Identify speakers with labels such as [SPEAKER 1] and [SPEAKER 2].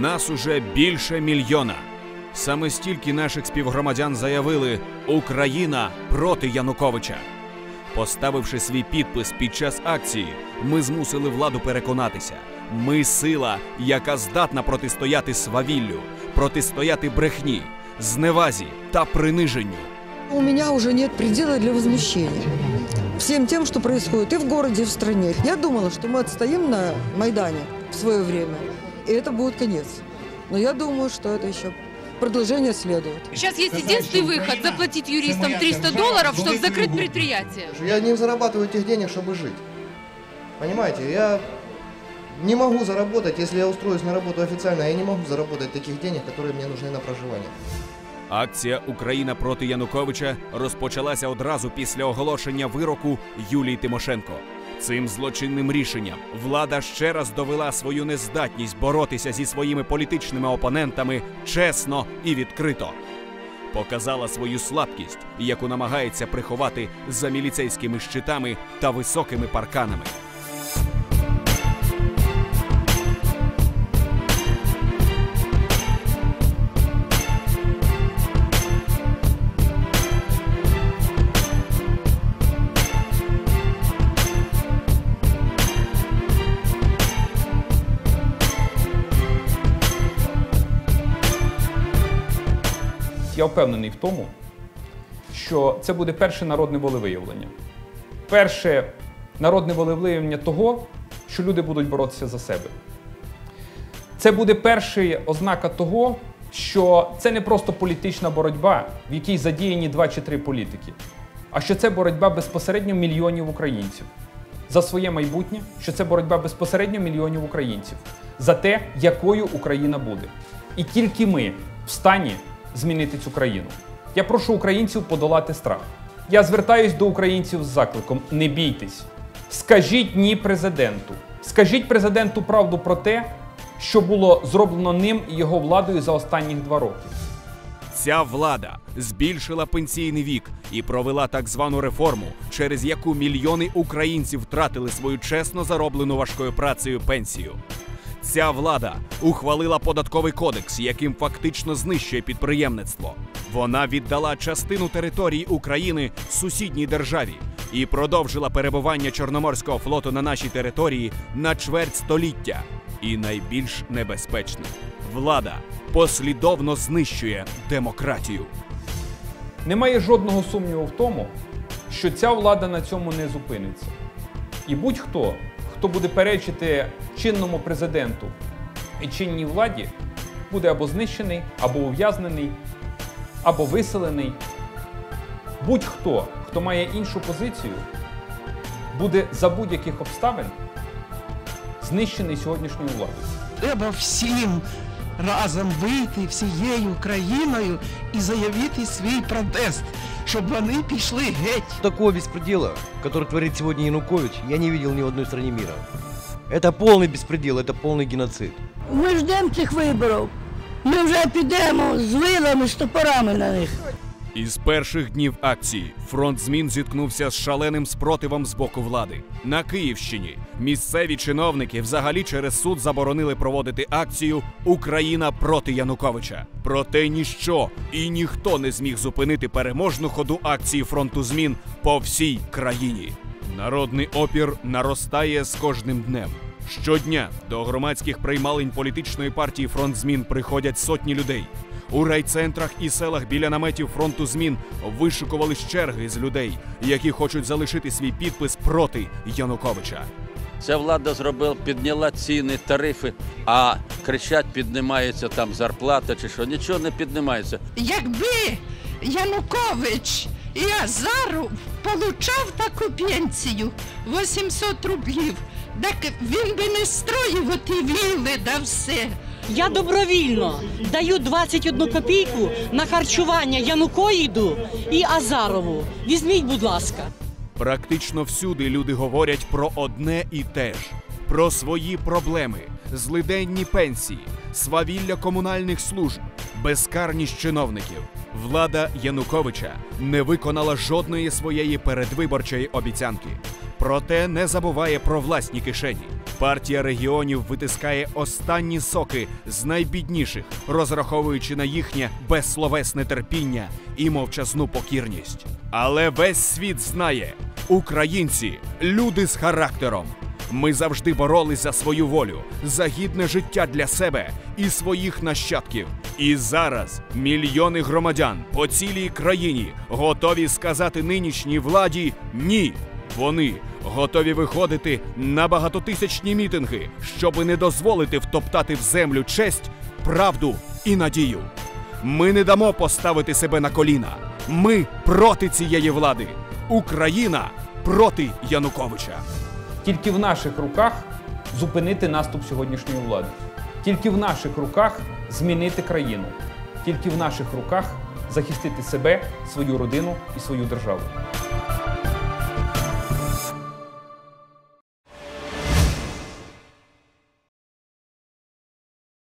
[SPEAKER 1] Нас уже більше мільйона. Саме стільки наших співгромадян заявили Україна проти Януковича. Поставивши свій підпис під час акції, ми змусили владу переконатися. Ми сила, яка здатна протистояти свавіллю, протистояти брехні, зневазі та приниженню.
[SPEAKER 2] У меня уже нет предела для возмущения всем тем, что происходит и в городе, и в стране. Я думала, что мы отстоим на Майдане в свое время, и это будет конец. Но я думаю, что это еще продолжение следует.
[SPEAKER 3] Сейчас есть единственный выход – заплатить юристам 300 долларов, чтобы закрыть предприятие.
[SPEAKER 4] Я не зарабатываю этих денег, чтобы жить. Понимаете, я не могу заработать, если я устроюсь на работу официально, я не могу заработать таких денег, которые мне нужны на проживание.
[SPEAKER 1] Акція Україна проти Януковича розпочалася одразу після оголошення вироку Юлії Тимошенко. Цим злочинним рішенням влада ще раз довела свою нездатність боротися зі своїми політичними опонентами чесно і відкрито. Показала свою слабкість, яку намагається приховати за міліцейськими щитами та високими парканами.
[SPEAKER 5] Я впевнений в тому, що це буде перше народне волевиявлення. Перше народне волевиявлення того, що люди будуть боротися за себе. Це буде перша ознака того, що це не просто політична боротьба, в якій задіяні два чи три політики, а що це боротьба безпосередньо мільйонів українців за своє майбутнє, що це боротьба безпосередньо мільйонів українців за те, якою Україна буде. І тільки ми в стані змінити цю країну. Я прошу українців подолати страх. Я звертаюсь до українців з закликом: не бійтесь, скажіть ні президенту. Скажіть президенту правду про те, що було зроблено ним і його владою за останні два роки.
[SPEAKER 1] Ця влада збільшила пенсійний вік і провела так звану реформу, через яку мільйони українців втратили свою чесно зароблену важкою працею пенсію. Ця влада ухвалила податковий кодекс, яким фактично знищує підприємництво. Вона віддала частину території України сусідній державі і продовжила перебування Чорноморського флоту на нашій території на чверть століття. І найбільш небезпечне влада послідовно знищує демократію.
[SPEAKER 5] Немає жодного сумніву в тому, що ця влада на цьому не зупиниться. І будь-хто, хто буде перечити чинному президенту і чинній владі, буде або знищений, або ув'язнений, або виселений. Будь-хто, хто має іншу позицію, буде за будь-яких обставин знищений сьогоднішньою владою.
[SPEAKER 6] Треба всім разом вийти всією країною і заявити свій протест, щоб вони пішли геть.
[SPEAKER 7] Такого беспредела, который творит сегодня Янукович, я не видел ни в одной стране мира. Это полный беспредел, это полный геноцид.
[SPEAKER 8] Ми ждемо цих виборів. Ми вже підемо з вилами, з топорами на них.
[SPEAKER 1] Із перших днів акції фронт змін зіткнувся з шаленим спротивом з боку влади. На Київщині місцеві чиновники взагалі через суд заборонили проводити акцію Україна проти Януковича. Проте ніщо і ніхто не зміг зупинити переможну ходу акції фронту змін по всій країні. Народний опір наростає з кожним днем. Щодня до громадських приймалень політичної партії фронт змін приходять сотні людей. У райцентрах і селах біля наметів фронту змін вишикувались черги з людей, які хочуть залишити свій підпис проти Януковича.
[SPEAKER 9] Ця влада зробила, підняла ціни, тарифи, а кричать, піднімається там зарплата чи що. Нічого не піднімається.
[SPEAKER 6] Якби Янукович і Азаров получав таку пенсію 800 рублів, так він би не строїв оті вілли да все.
[SPEAKER 10] Я добровільно даю 21 копійку на харчування Янукоїду і Азарову. Візьміть, будь ласка.
[SPEAKER 1] Практично всюди люди говорять про одне і те ж: про свої проблеми, злиденні пенсії, свавілля комунальних служб, безкарність чиновників. Влада Януковича не виконала жодної своєї передвиборчої обіцянки, проте не забуває про власні кишені. Партія регіонів витискає останні соки з найбідніших, розраховуючи на їхнє безсловесне терпіння і мовчазну покірність. Але весь світ знає: українці люди з характером. Ми завжди боролись за свою волю, за гідне життя для себе і своїх нащадків. І зараз мільйони громадян по цілій країні готові сказати нинішній владі ні. Вони готові виходити на багатотисячні мітинги, щоби не дозволити втоптати в землю честь, правду і надію. Ми не дамо поставити себе на коліна. Ми проти цієї влади. Україна проти Януковича.
[SPEAKER 5] Тільки в наших руках зупинити наступ сьогоднішньої влади. Тільки в наших руках змінити країну. Тільки в наших руках захистити себе, свою родину і свою державу.